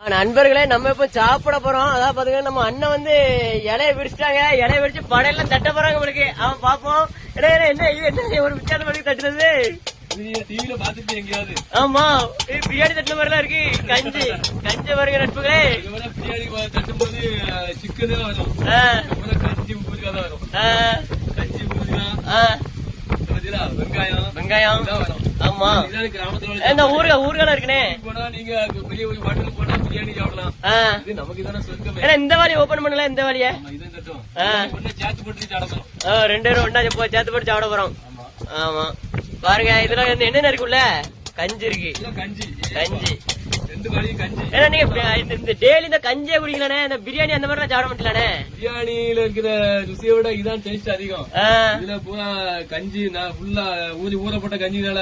நண்பர்களே நம்ம இப்ப சாப்பிட போறோம். அதான் பாத்தீங்கன்னா நம்ம அண்ணன் வந்து இலைய விரிச்சிட்டாங்க. இலைய விரிச்சு படையெல்லாம் தட்ட போறாங்க உங்களுக்கு அவன் பாப்போம். இடையே இடையே என்ன இது என்ன ஒரு வித்தியாசம் பண்ணி தட்டுறது? டிவில பாத்துட்டு எங்கேயாவது? ஆமா. பிரியாணி தட்டுன மாதிரி இருக்கு. கஞ்சி கஞ்சி வருங்க நட்புகளே. பிரியாணி தட்டும் போது சிக்கன் தான் வரும். கஞ்சி தான் வரும். கஞ்சி பாத்தீங்களா? வெங்காயம். வெங்காயம். ஆமா. கிராமத்துல ஊருகா ஊருகா இருக்குனே. நீங்க பெரிய ஹோட்டலுக்கு பிரியாணி சாப்பிடலாம். இது நமக்கு தானே சொர்க்கமே. ஏன்னா இந்த வாலி ஓபன் பண்ணல இந்த இதான். ஒண்ணு சேர்த்து போட்டு ரெண்டு பேரும் ஒண்ணா சேர்த்து போட்டு சாப்பிட போறோம். ஆமா. பாருங்க இதுல என்னென்ன இருக்குல்ல? கஞ்சி இருக்கு. கஞ்சி. கஞ்சி. ஏன்னா நீங்க பி- இந்த- இந்த டெய்லி இந்த கஞ்சியே குடிக்கலானே இந்த பிரியாணி அந்த மாதிரி சாப்பிட மாட்டலானே பிரியாணியில இருக்கிற ருசியை விட இதான் டேஸ்ட் அதிகம். ஆ, இதுல பூரா கஞ்சி நான் ஃபுல்லா ஊறி ஊறப்பட்ட கஞ்சினால.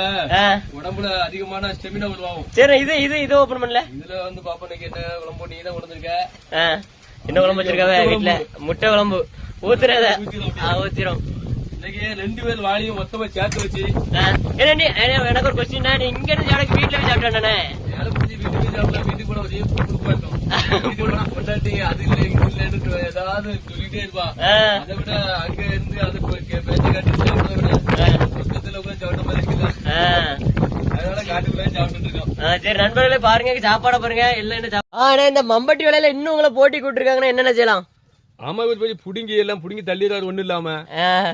உடம்புல அதிகமான ஸ்டெமினா உருவாகும். சரி இது இது இது ஓபன் பண்ணல? இதுல வந்து பாப்பா என்ன குழம்பு நீ தான் உணர்ந்திருக்க ஆ, என்ன குழம்பு வச்சிருக்காவ வீட்டுல முட்டை குழம்பு. ஊத்துறத. ஊத்திரும். இன்னைக்கு ரெண்டு பேர் வாளியும் மொத்தமா சேர்த்து வச்சு எனக்கு ஒரு கொஸ்டின் இங்க இருந்து சாப்பிட வீட்டுல போய் சாப்பிட்டானே வீட்டுக்கு போன இருக்கும் வீட்டுக்கு போனா கொண்டாட்டி அது இல்ல இது இல்லன்னு ஏதாவது சொல்லிட்டே இருப்பா. ஆ. அதை விட அங்க இருந்து அதை பேச்ச காட்டி சாப்பிட விட உட்காந்து சாப்பிட்ட மாதிரி இருக்குல்ல. ஆ. அதனால காட்டுக்குள்ள சாப்பிட்டு இருக்கோம். சரி நண்பர்களே பாருங்க சாப்பாட பாருங்க இல்ல என்ன இந்த மம்பட்டி வேலையில இன்னும் உங்களை போட்டி கூட்டிருக்காங்கன்னா என்னென்ன செய்யலாம்? ஆமா இவர் போய் புடுங்கி எல்லாம் புடுங்கி தள்ளிடுறாரு ஒண்ணு இல்லாம.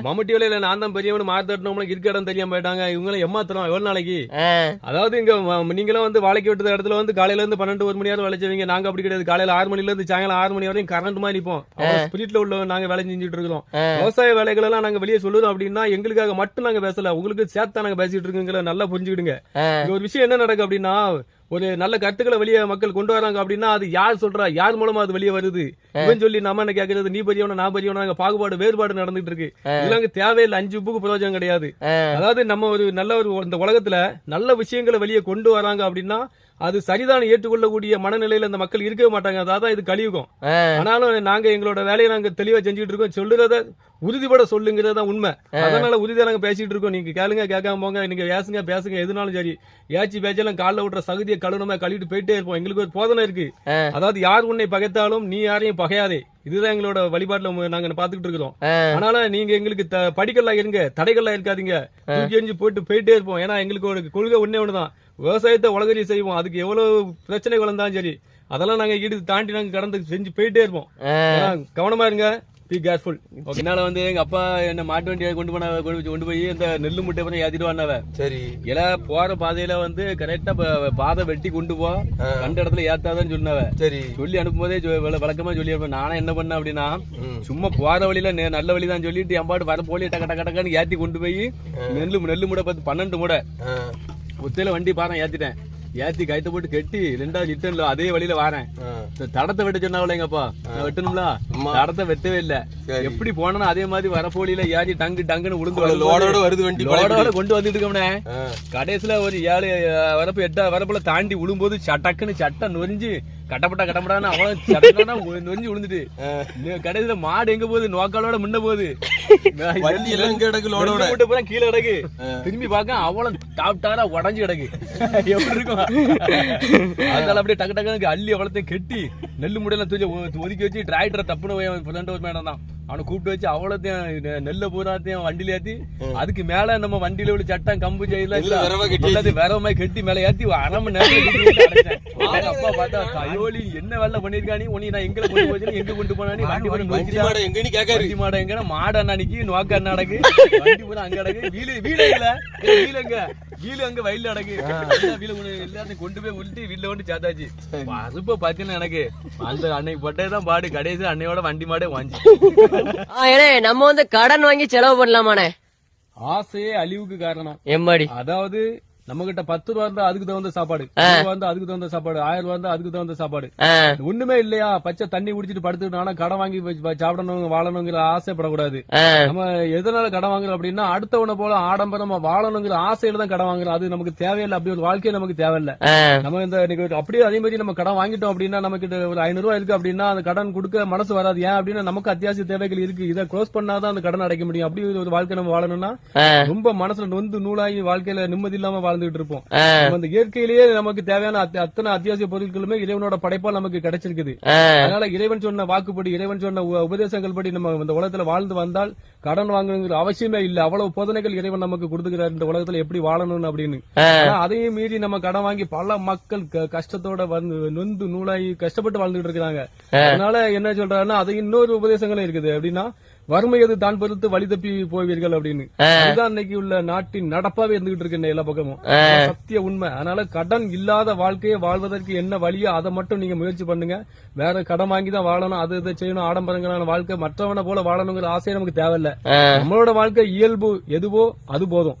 மம்முட்டி வேலையில நான் தான் பெரியவனு மாத்தட்டணும் இருக்க இடம் தெரியாம போயிட்டாங்க. இவங்களும் ஏமாத்துறோம் எவ்வளவு நாளைக்கு? அதாவது இங்க நீங்களும் வந்து வாழைக்கு விட்ட இடத்துல வந்து காலையில இருந்து பன்னெண்டு ஒரு மணி நேரம் வேலை செய்வீங்க. நாங்க அப்படி கிடையாது. காலையில ஆறு மணில இருந்து சாயங்காலம் ஆறு மணி வரையும் கரண்ட் மாதிரி நிப்போம் ஸ்பிரிட்ல உள்ள நாங்க வேலை செஞ்சுட்டு இருக்கிறோம். ஆ. விவசாய வேலைகள் எல்லாம் நாங்க வெளியே சொல்லுறோம் அப்படின்னா எங்களுக்காக மட்டும் நாங்க பேசல. உங்களுக்கு சேர்த்தா நாங்க பேசிட்டு இருக்கோங்கிற நல்லா புரிஞ்சுக்கிடுங்க. ஒரு விஷயம் என்ன நடக்கு அப்படின்னா ஒரு நல்ல கருத்துக்களை வெளியே மக்கள் கொண்டு வராங்க அப்படின்னா அது யார் சொல்றா? யார் மூலமா அது வெளியே வருது? இவன் சொல்லி நம்ம என்ன கேக்குறது? நீ பெரியவனா நான் பெரியவனா பாகுபாடு வேறுபாடு நடந்துட்டு இருக்கு. இதெல்லாம் தேவையில்லை. அஞ்சு உப்புக்கு பிரயோஜனம் கிடையாது. அதாவது நம்ம ஒரு நல்ல ஒரு இந்த உலகத்துல நல்ல விஷயங்களை வெளியே கொண்டு வராங்க அப்படின்னா அது சரிதான் ஏற்றுக்கொள்ளக்கூடிய மனநிலையில அந்த மக்கள் இருக்கவே மாட்டாங்க. அதான் இது கலியுகம். ஆ. ஆனாலும் நாங்க எங்களோட வேலையை நாங்க தெளிவா செஞ்சுட்டு இருக்கோம். சொல்லுறத உறுதிப்பட சொல்லுங்கிறது தான் உண்மை அதனால உறுதியா நாங்க பேசிட்டு இருக்கோம். நீங்க கேளுங்க கேட்காம போங்க. நீங்க பேசுங்க பேசுங்க. எதுனாலும் சரி. ஏச்சி பேச்செல்லாம் காலில் விட்டுற சகுதியை கழுவுனமா கழுவிட்டு போயிட்டே இருப்போம். எங்களுக்கு ஒரு போதனை இருக்கு. அதாவது யார் உன்னை பகைத்தாலும் நீ யாரையும் பகையாதே. இதுதான் எங்களோட வழிபாட்டுல நாங்க பாத்துக்கிட்டு இருக்கிறோம். அதனால நீங்க எங்களுக்கு த- படிக்கல்லா இருங்க. தடைகள்லாம் இருக்காதீங்க. தூக்கி எறிஞ்சு போட்டு போயிட்டே இருப்போம். ஏன்னா எங்களுக்கு ஒரு கொள்கை ஒண்ணே ஒண்ணுதான். விவசாயத்தை உலகறி செய்வோம். அதுக்கு எவ்வளவு பிரச்சனைகள் வந்தாலும் சரி அதெல்லாம் நாங்க ஈடு தாண்டி நாங்க கடந்து செஞ்சு போயிட்டே இருப்போம். கவனமா இருங்க. பி கேர்ஃபுல் என்னால வந்து எங்க அப்பா என்ன மாட்டு வண்டியை கொண்டு போன கொண்டு போய் இந்த நெல்லு முட்டை பண்ணி ஏத்திட்டு வந்தாவ சரி. இல்ல போற பாதையில வந்து கரெக்டா பாதை வெட்டி கொண்டு போ. கண்ட இடத்துல ஏத்தாதான் சொன்னவ சரி. சொல்லி அனுப்பும்போதே விளக்கமா சொல்லி அனுப்ப நானே என்ன பண்ணேன் அப்படின்னா. சும்மா போற வழியில நல்ல வழி தான் சொல்லிட்டு என் பாட்டு வர போலி டக்க டக்க டக்கன்னு ஏத்தி கொண்டு போய் நெல்லு நெல்லு முடை பத்து பன்னெண்டு முடை ஆ. ஒத்தையில வண்டி பாறேன் ஏத்திட்டேன் ஏத்தி கயித்த போட்டு கட்டி ரெண்டாவது லிட்டன்ல அதே வழியில வாரேன் தடத்தை வெட்ட சொன்னாவில்ல எங்கப்பா வெட்டணும்ல. தடத்தை வெட்டவே இல்ல. எப்படி போனா அதே மாதிரி வரப்போலியில ஏறி டங்கு டங்குன்னு உளுந்து லோடோட வருது வண்டி லோடோட கொண்டு வந்துட்டு இருக்கோம்னே. கடைசியில ஒரு ஏழு வரப்பு எட்டா வரப்புல தாண்டி விழும்போது சட்டக்குன்னு சட்டை நொறிஞ்சு கட்டப்பட்டா கட்டப்பட்டான்னு அவ்வளவு நொறிஞ்சு விழுந்துட்டு கடைசியில மாடு எங்க போகுது? நோக்காலோட முன்ன போகுது. கீழே கிடக்கு. திரும்பி பார்க்க அவ்வளவு டாப் டாரா உடஞ்சு கிடக்கு. எப்படி இருக்கும்? அதனால அப்படியே டக்கு டக்குனு அள்ளி அவ்வளோத்தையும் கெட்டி நெல்லு மூட்டையில தூக்கி ஒதுக்கி வச்சு டிராக்டரை தப்புன்னு ஃப்ரெண்ட் ஒரு மேடம் தான் அவனை கூப்பிட்டு வச்சு அவ்வளோத்தையும் நெல்லை பூராத்தையும் வண்டியில ஏத்தி அதுக்கு மேல நம்ம வண்டியில உள்ள சட்டம் கம்பு கட்டி செய்யல விரவமாய் கட்டி மேல ஏத்தி அரை மணி நேரம் பார்த்தா கையோலி என்ன வேலை பண்ணிருக்கா நீ? உன்னை நான் எங்க கொண்டு போச்சு எங்க கொண்டு போனா நீ? வண்டி வண்டி நொறுக்கிட்டா? மாட எங்கன்னு கேக்காரு வண்டி மாடு எங்கனா மாடு அண்ணாடிக்கு நோக்க அண்ணாடக்கு வண்டி பூரா அங்க அடக்கு. வீலு வீடு இல்ல. வீலு எங்க? வீலு அங்க வயல்ல அடக்கு. எல்லா வீலு கொண்டு எல்லாத்தையும் கொண்டு போய் உருட்டி வீட்டுல கொண்டு சேர்த்தாச்சு அறுப்ப பாத்தீங்கன்னா எனக்கு. அந்த அன்னைக்கு பட்டதுதான் பாடு. கடைசி அன்னையோட வண்டி மாடே வாங்கி நம்ம வந்து கடன் வாங்கி செலவு பண்ணலாமாண்ணே? ஆசையே அழிவுக்கு காரணம். எம்மாடி? அதாவது நம்ம கிட்ட பத்து ரூபா இருந்தா அதுக்கு தகுந்த சாப்பாடு. இருந்தா அதுக்கு தகுந்த சாப்பாடு. ஆயிரம் ரூபா இருந்தா அதுக்கு தகுந்த சாப்பாடு. ஒண்ணுமே இல்லையா? பச்சை தண்ணி குடிச்சிட்டு படுத்துட்டு ஆனா கடன் வாங்கி சாப்பிடணும் வாழணுங்கிற ஆசைப்படக்கூடாது. நம்ம எதனால கடன் வாங்குறோம் அப்படின்னா அடுத்தவனை போல ஆடம்பரமா வாழணுங்கிற ஆசையில தான் கடன் வாங்குறோம். அது நமக்கு தேவையில்லை. அப்படி ஒரு வாழ்க்கையே நமக்கு தேவையில்லை. நம்ம இந்த அப்படியே அதே மாதிரி நம்ம கடன் வாங்கிட்டோம் அப்படின்னா நமக்கு ஒரு ஐநூறு ரூபாய் இருக்கு அப்படின்னா அந்த கடன் கொடுக்க மனசு வராது. ஏன் அப்படின்னா நமக்கு அத்தியாவசிய தேவைகள் இருக்கு. இதை க்ளோஸ் பண்ணாதான் அந்த கடன் அடைக்க முடியும். அப்படி ஒரு வாழ்க்கை நம்ம வாழணும்னா. ரொம்ப மனசுல நொந்து நூலாகி வாழ்க்கையில நிம்மதி இல்லாம வாழ்ந்துகிட்டு இருப்போம். இந்த இயற்கையிலேயே நமக்கு தேவையான அத்த- அத்தனை அத்தியாவசிய பொருட்களுமே இறைவனோட படைப்பால் நமக்கு கிடைச்சிருக்குது. அதனால இறைவன் சொன்ன வாக்குப்படி இறைவன் சொன்ன உபதேசங்கள் படி நம்ம இந்த உலகத்துல வாழ்ந்து வந்தால் கடன் வாங்கணுங்கிற அவசியமே இல்ல. அவ்வளவு போதனைகள் இறைவன் நமக்கு கொடுத்துக்கிறார் இந்த உலகத்துல எப்படி வாழணும் அப்படின்னு. அதையும் மீறி நம்ம கடன் வாங்கி பல மக்கள் கஷ்டத்தோட வந்து நொந்து நூலாகி கஷ்டப்பட்டு வாழ்ந்துட்டு இருக்காங்க அதனால என்ன சொல்றாருன்னா அது இன்னொரு உபதேசங்களும் இருக்குது. அப்படின்னா வறுமை எது தான் பொறுத்து வழி தப்பி போவீர்கள் அப்படின்னு. அதுதான் இன்னைக்கு உள்ள நாட்டின் நடப்பாவே இருந்துகிட்டு இருக்கு எல்லா பக்கமும். சத்திய உண்மை. அதனால கடன் இல்லாத வாழ்க்கையை வாழ்வதற்கு என்ன வழியோ அதை மட்டும் நீங்க முயற்சி பண்ணுங்க. வேற கடன் வாங்கி தான் வாழணும் அது இதை செய்யணும் ஆடம்பரங்களான வாழ்க்கை மற்றவனை போல வாழணுங்கிற ஆசை நமக்கு தேவையில்ல. நம்மளோட வாழ்க்கை இயல்பு எதுவோ அது போதும்.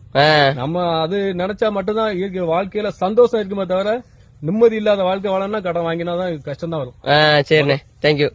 நம்ம அது நினைச்சா மட்டும்தான் வாழ்க்கையில சந்தோஷம் இருக்குமே தவிர நிம்மதி இல்லாத வாழ்க்கை வாழணும்னா கடன் வாங்கினா தான் கஷ்டம் தான் வரும் சரிண்ணே தேங்க்யூ